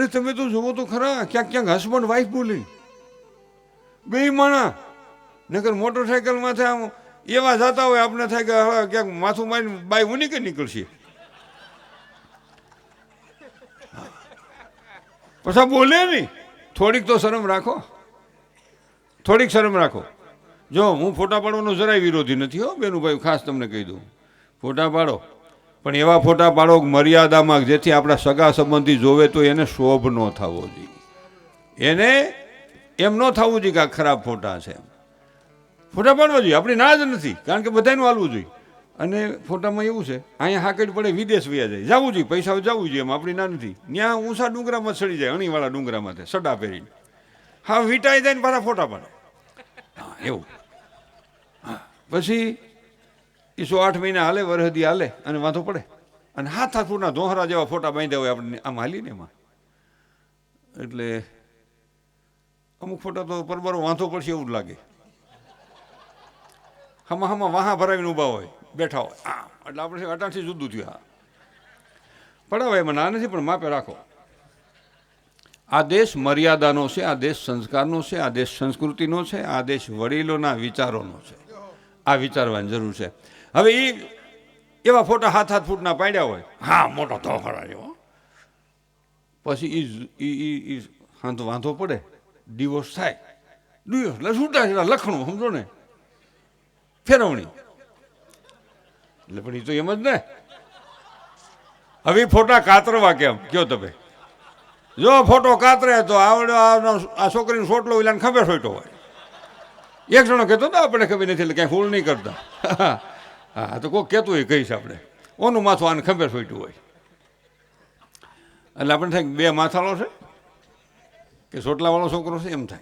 અરે તમે તો જુઓ તો ખરા, ક્યાંક ક્યાંક હસબન્ડ વાઈફ બોલી બે માણા નકર મોટરસાયકલમાં થાય આમ, એવા જતા હોય આપણે થાય કે હવે ક્યાંક માથું મારીને બાઈ ઉની કે નીકળશે. પછી બોલે નહીં. થોડીક તો શરમ રાખો. થોડીક શરમ રાખો. જો, હું ફોટા પાડવાનો જરાય વિરોધી નથી હો, બેનુભાઈ, ખાસ તમને કહી દઉં. ફોટા પાડો. પણ એવા ફોટા પાડો મર્યાદામાં જેથી આપણા સગા સંબંધી જોવે તો એને શોભ ન થવો જોઈએ. એને એમ ન થવું જોઈએ કે આ ખરાબ ફોટા છે એમ. ફોટા પાડવા જોઈએ, આપણી ના જ નથી, કારણ કે બધાનું હાલવું જોઈએ. અને ફોટામાં એવું છે, અહીંયા હાકડ પડે, વિદેશ વ્યા જાય, જવું જોઈએ, પૈસા જવું જોઈએ એમ, આપણી ના નથી. ત્યાં ઊંચા ડુંગરામાં ચડી જાય, અણીવાળા ડુંગરામાં તે સડા પહેરીને. હા, વીંટાઈ જાય ને પાછા ફોટા પાડે. હા, એવું. હા, પછી એ સો આઠ મહિના હાલે વરહદી હાલે, અને વાંધો પડે? અને હાથ હાથ ફૂટના ધોહરા જેવા ફોટા બાંધ્યા હોય આપણને આમ હાલીને એમાં. એટલે અમુક ફોટા તો પરબરો વાંધો પડશે એવું જ લાગે. હમા હમા વાહા ભરાવીને ઊભા હોય, બેઠા હોય. આ એટલે આપણે અટાણથી જુદું થયું, હા. પડાવે એમાં, ના નથી, પણ માપે રાખો. આ દેશ મર્યાદાનો છે, આ દેશ સંસ્કારનો છે, આ દેશ સંસ્કૃતિનો છે, આ દેશ વડીલોના વિચારોનો છે. આ વિચારવાની જરૂર છે. હવે એ એવા ફોટા હાથ હાથ ફૂટના પાડ્યા હોય. હા મોટો ધોહરા એવો પછી એ એ તો વાંધો પડે. ડિવોર્સ થાય. ડિવોર્સ એટલે છૂટા છૂટા લખણું સમજો ને? ફેરવણી. એટલે પણ એ તો એમ જ ને. હવે ફોટા કાતરવા કેમ? કયો તમે? જો ફોટો કાતરે તો આવડે આ છોકરીનો સોટલો વિલાને ખબર સોટો હોય. એક જણો કહેતો હતો આપણે ખબર નથી એટલે કાંઈ ફૂલ નહીં કરતા. હા તો કોઈ કહેતું હોય કહીશ આપણે. ઓનું માથું આને ખબર સોટ્યું હોય? એટલે આપણે થાય બે માથાળો છે કે સોટલાવાળો છોકરો છે, એમ થાય.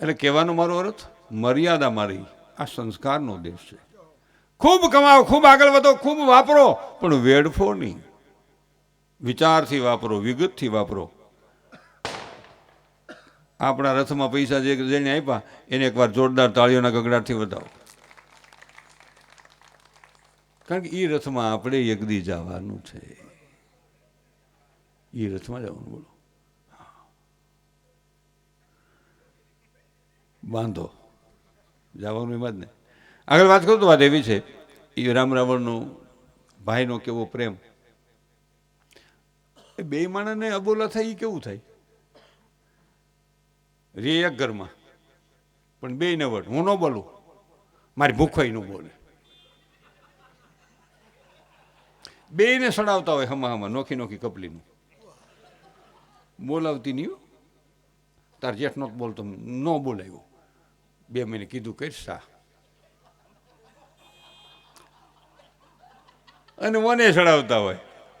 એટલે કહેવાનો મારો અર્થ, મર્યાદા મારી આ સંસ્કારનો દેશ છે. ખૂબ કમાવો, ખૂબ આગળ વધો, ખૂબ વાપરો, પણ વેડફો નહીં. વિચારથી વાપરો, વિગતથી વાપરો. આપણા રથમાં પૈસા જે જેને આપ્યા, એને એકવાર જોરદાર તાળીઓના ગગડાટથી વધાવો. કારણ કે એ રથમાં આપણે એકદી જવાનું છે. એ રથમાં જવાનું, બોલો. બાંધો જવાનું એમાં જ ને. આગળ વાત કરું તો વાત એવી છે એ રામ રાવણનો ભાઈનો કેવો પ્રેમ. એ બે માણસને અબોલા થાય એ કેવું થાય? રે એક ઘરમાં. પણ બે ન વટ હું ન બોલું. મારી ભૂખાઈ ન બોલે. બેયને સડાવતા હોય હમા હમા નોખી નોખી કપલીનું બોલાવતી નહીં. તાર જેઠ નહોતો બોલતો, ન બોલાવ્યો. બે મહિને કીધું કરીશ સા. અને મને સડાવતા હોય.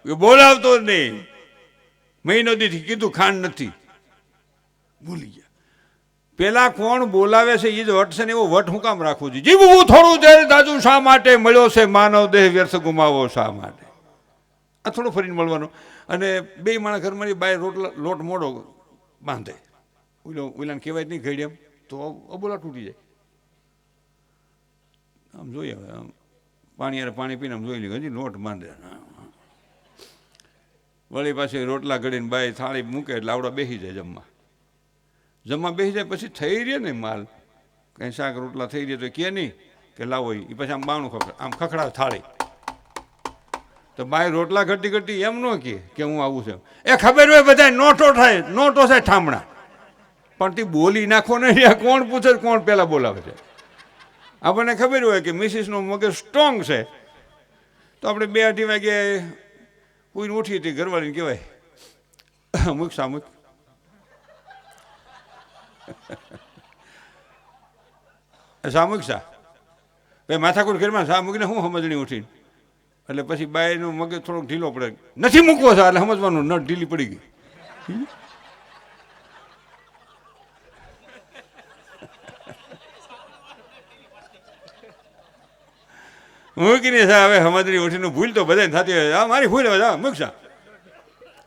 એ બોલાવતો જ નહીં. મહિનો દીથી કીધું, ખાંડ નથી. ભૂલી ગયા. પેલા કોણ બોલાવે છે એ જ વટ છે ને, એવો વટ હું કામ રાખવું જોઈએ જીવવું થોડું દેર દાજુ શા માટે મળ્યો છે? માનવ દેહ વ્યર્થ ગુમાવો શા માટે? આ થોડો ફરીને મળવાનો. અને બે માણસ ઘરમાં બાય રોટલા લોટ મોડો બાંધે. ઓલો ઓલાને કહેવાય જ નહીં ઘડી એમ તો અબોલા તૂટી જાય. આમ જોઈએ હવે, આમ પાણી યાર પાણી પીને આમ જોઈ લીધું હજી લોટ બાંધે. વળી પાછી રોટલા ઘડીને બાય થાળી મૂકે એટલે આવડા બેસી જાય જમવા. જમવા બેસી જાય પછી થઈ રહે ને માલ. કંઈ શાક રોટલા થઈ રહે તો કે નહીં કે લાવો એ પછી આમ બાણું ખખડ આમ ખખડા થાળી. તો બાય રોટલા ઘટી ઘટી એમ ન કહે કે હું આવું છું. એ ખબર હોય બધા નોટો થાય નોટો થાય ઠામણા. પણ તે બોલી નાખો ને કોણ પૂછે કોણ પહેલાં બોલાવે છે? આપણને ખબર હોય કે મિસિસનો મગજ સ્ટ્રોંગ છે. તો આપણે બે અઢી વાગે કોઈને ઉઠી હતી ઘરવાળીને કહેવાય, અમુક સામુક. સામુક સા? ભાઈ માથાકૂટ ઘરમાં સા મૂકીને હું સમજણી ઉઠીને? એટલે પછી બાયનું મગજ થોડોક ઢીલો પડે. નથી મૂકવો છે એટલે સમજવાનું નટ ઢીલી પડી ગઈ. મૂકીને સા હવે હમદરી ઉઠીને ભૂલ તો બધાને થતી હોય. આ મારી ભૂલ હવે મૂકશા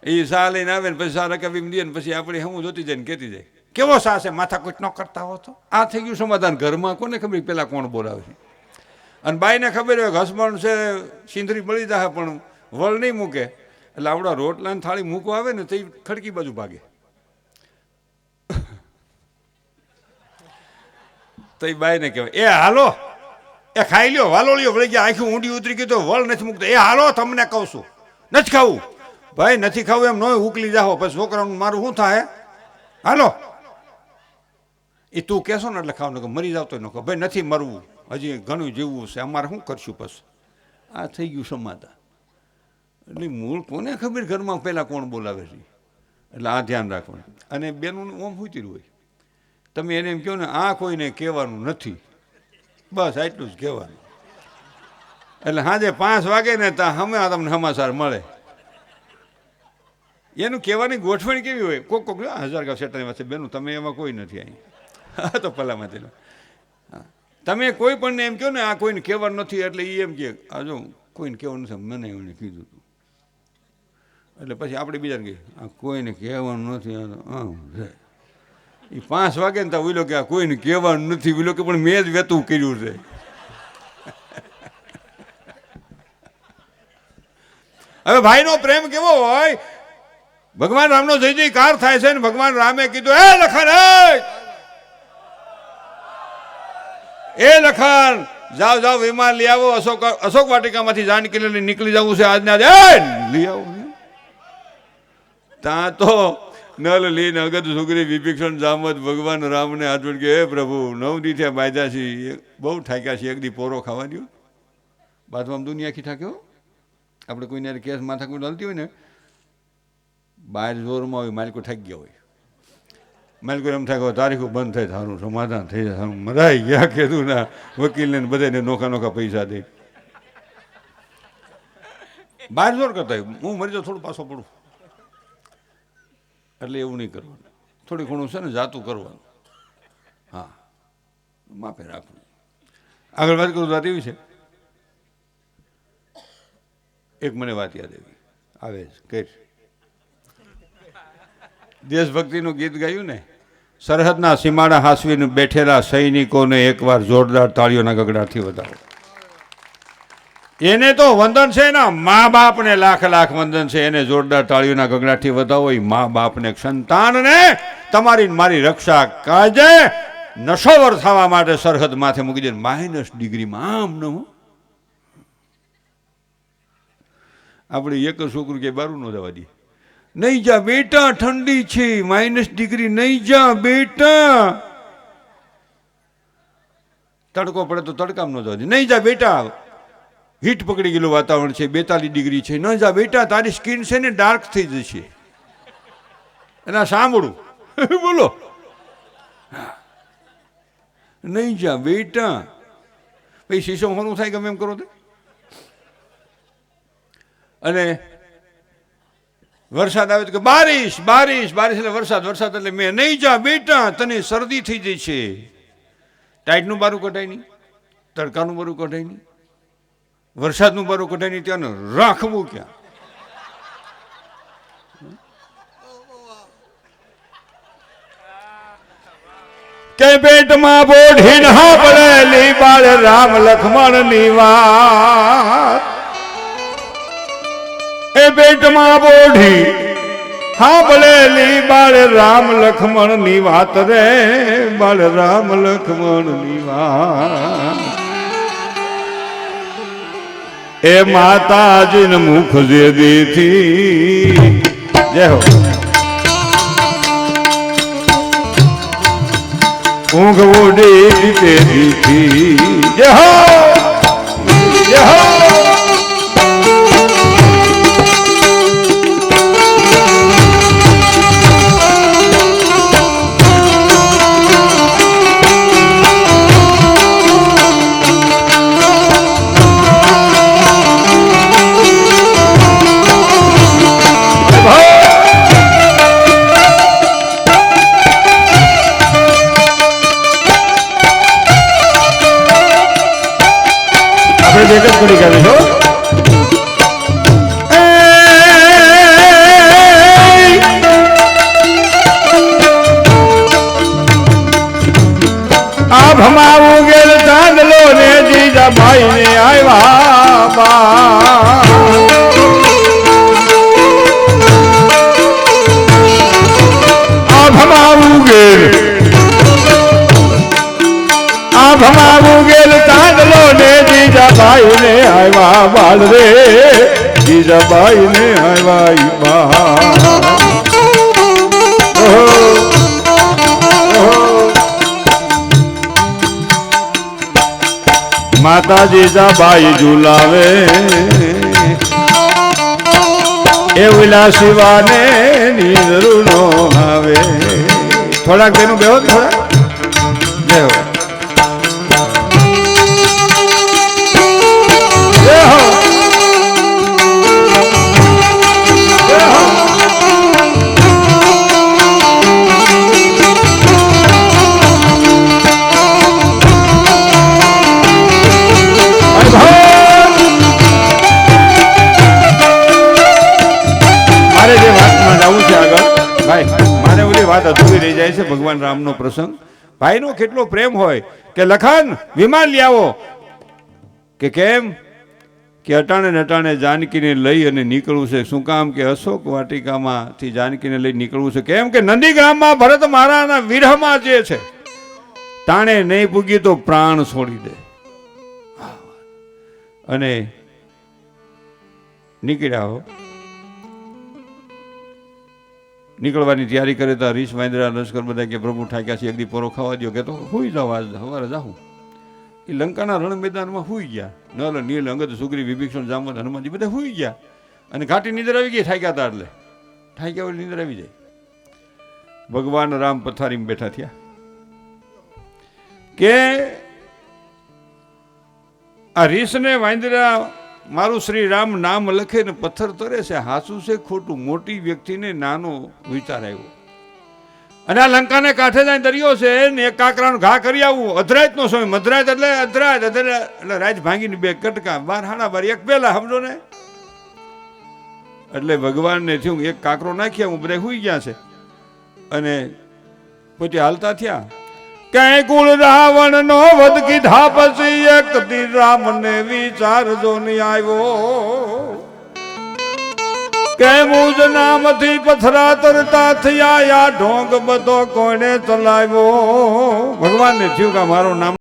એ સા લઈને આવે ને પછી સા રકાબી દે ને પછી આપણે હું જોતી જાય ને કહેતી જાય. કેવો સા છે? માથાકૂટ ન કરતા હો તો? આ થઈ ગયું સમાધાન ઘરમાં. કોને ખબર પેલા કોણ બોલાવે છે? અને બાઈને ખબર હોય ઘસમણ છે સિંધરી મળી જાય પણ વળ નહીં મૂકે. એટલે આવડા રોટલાની થાળી મૂકવા આવે ને તો એ ખડકી બાજુ ભાગે. તો એ બાઈને કહેવાય, એ હાલો, એ ખાઈ લ્યો વાલોળિયો વળી ગયા, આખી ઊંડી ઉતરી ગયું તો વળ નથી મૂકતો. એ હાલો, તમને કહું છું, નથી ખાવું. ભાઈ, નથી ખાવું એમ નોય, ઉકલી જાઓ પછી છોકરાનું મારું શું થાય હાલો. એ તું કહેશો ને એટલે ખાવ ને મરી જાવ તો ન કહો ભાઈ, નથી મરવું. હજી ઘણું જીવવું છે, અમારે શું કરશું પછી? આ થઈ ગયું સમાધાન. એટલે મૂળ કોને ખબર ઘરમાં પહેલાં કોણ બોલાવે છે? એટલે આ ધ્યાન રાખવાનું. અને બેનું ઓમ ફૂતી હોય. તમે એને એમ કહો ને, આ કોઈને કહેવાનું નથી. બસ આટલું જ કહેવાનું. એટલે સાંજે પાંચ વાગે ને ત્યાં હમે તમને સમાચાર મળે. એનું કહેવાની ગોઠવણી કેવી હોય? કોક કોક હજાર ગાવ સેટાની વાત છે. બેનું, તમે એમાં કોઈ નથી અહીં. હા તો પહેલાં હા તમે કોઈ પણ એમ કહો ને, આ કોઈને કહેવાનું નથી, એટલે એ એમ કે આ જો, કોઈને કહેવાનું નથી. મને એમને કીધું હતું એટલે પછી આપણે બીજાને કહીએ, આ કોઈને કહેવાનું નથી એ પાંચ વાગે ને ત્યાં ઉલો કે, આ કોઈને કહેવાનું નથી. ઉલો કે, પણ મેં જ વેતું કર્યું છે. હવે ભાઈનો પ્રેમ કેવો હોય? ભગવાન રામનો જય જયકાર થાય છે ને, ભગવાન રામે કીધું એ લખન એ જાઓ જાઓ, વિમાન લઈ આવો, અશોક અશોક વાટિકામાંથી જાનકી લઈને નીકળી જવું છે આજના આજ લઈ આવો ત્યાં તો નલ લી અગત સુગ્રી વિભીક્ષણ જામત ભગવાન રામને હાથ કે હે પ્રભુ, નવ દી થયા બાયદા છે બહુ ઠાક્યા છે, એક દી પોરો ખાવા દો બાદમાં દુનિયા આખી થાક્યો આપણે કોઈને કેસ માથા કોઈ હલતી હોય ને બહાર જોરમાં હોય, માલિકો થાકી ગયા હોય. માલિકો એમ થાય કે તારીખો બંધ થાય સારું સમાધાન થઈ જાય, સારું. મરાઈ ગયા કીધું ના, વકીલને બધાને નોખા નોખા પૈસા દે. બહાર જોર કરતા હું મરી જાઉં, થોડું પાછો પડું. એટલે એવું નહીં કરવાનું. થોડી ઘણું છે ને, જાતું કરવાનું. હા. માપે રાખવું આગળ વાત કરું વાત એવી છે. એક મને વાત યાદ આવી. આવે છે કઈ દેશભક્તિનું ગીત ગાયું ને સરહદના સીમાડા હાસવીને બેઠેલા સૈનિકોને એકવાર જોરદાર તાળીઓના ગગડાથી વધારો એને તો વંદન છે ને, મા બાપને લાખ લાખ વંદન છે, એને જોરદાર તાળીઓના ગગડાથી વધાવો. એ મા બાપને સંતાનને તમારી મારી રક્ષા કાજે નશોવર થવા માટે સરહદ માથે મૂકી દે માઇનસ ડિગ્રીમાં આમ ન. આપણે એક છોકરું કે બારું ન જવા દઈએ નહીં જા, બેટા, ઠંડી છે. માઇનસ ડિગ્રી, નહીં જા, બેટા. તડકો પડે તો તડકામાં ન જવા નહીં જા, બેટા. હીટ પકડી ગયેલું વાતાવરણ છે, બેતાલીસ ડિગ્રી છે. ન જા, બેટા, તારી સ્કિન છે ને ડાર્ક થઈ જશે. એના સાંભળું. બોલો. નહીં જા, બેટા. પછી શીશો હોનું થાય ગમે એમ કરો તે? અને વરસાદ આવે તો કે બારિશ બારિશ બારિશ એટલે વરસાદ વરસાદ એટલે મેં નહીં જા, બેટા, તને શરદી થઈ જાય છે. ટાઈટનું બારું કઢાય નહીં, તડકાનું બારું કઢાય નહીં, વરસાદનું બારું કઢાય નહીં ત્યાં રાખવું ક્યાં? કે પેટમાં બોઢી ના પડેલી બાળ રામ લખમણની વાત. પેટમાં બોઢી. હા ભળેલી બાળ રામ લખમણની વાત રે, બાળ રામ લખમણની વાત. એ માતાજીને મુખ જે દીથી જય હો. ઊંઘ ઉડી દીધી. જય હો. જય હો. ભાઈ ને આવ્યા બા ભમાવું ગેર આ ભમાવું ગેર તાંડલો ને જીજાબાઈ ને આવ્યા બાળ રે જીજાબાઈ ને આવ્યા બા માતા જીજાબાઈ ઝુલાવે. એ શિવાને નીંદરું નો આવે. થોડાક તેનું ને થોડાક. બેહો. વાત જાય છે ભગવાન રામનો પ્રસંગ. ભાઈનો કેટલો પ્રેમ હોય કે લખન વિમાન લઈ આવો. કે કેમ? કે અટાણે નટાણે જાનકીને લઈ અને નીકળવું છે. શું કામ? કે અશોક વાટિકામાંથી જાનકીને લઈ નીકળવું છે. કેમ? કે નંદીગ્રામમાં ભરત મહારાજના વિરહમાં જે છે, તાણે નહીં પૂગી તો પ્રાણ છોડી દે. અને નીકળ્યા હો. નીકળવાની તૈયારી કરે તો હરીશ, મહેન્દ્રા, લશ્કર બધા કે પ્રભુ ઠાક્યા છે એકદી પોરો ખાવા દો કે તો હોઈ જાઓ, આજ સવારે જાઉં એ લંકાના રણ મેદાનમાં હુઈ ગયા. નલ નીલ અંગત સુગ્રી, વિભીક્ષણ જામવંત હનુમાનજી બધા હુઈ ગયા. અને ઘાટી નીંદર આવી ગઈ, ઠાક્યા હતા એટલે. ઠાક્યા વળી નીંદર આવી જાય. ભગવાન રામ પથારીમાં બેઠા થયા. કે આ રીસને વાંદરા મારું શ્રી રામ નામ લખે ને પથ્થર તરે છે, હાસું છે, ખોટું. મોટી વ્યક્તિને નાનો વિચાર આવ્યો. અને આ લંકાને કાંઠે જાય દરિયો છે, ને એક કાંકરાનો ઘા કરી આવું. અધરાજનો સમય. મધરાજ એટલે અધરાજ અધરા એટલે રાજ ભાંગીને બે કટકા. બાર હાડા બાર, એક પેલા સમજો ને? એટલે ભગવાનને થયું એક કાંકરો નાખ્યા હું બધા હુઈ ગયા છે. અને પોતે હાલતા થયા. ક્યાંય કુળ રાવણ નો વધ કીધા પછી એક દી રામને વિચાર જો નહીં આવ્યો. કે મુજ નામથી પથરા તરતા થયા યા ઢોંગ બધો કોને ચલાવ્યો? ભગવાનને થયું કે મારું નામ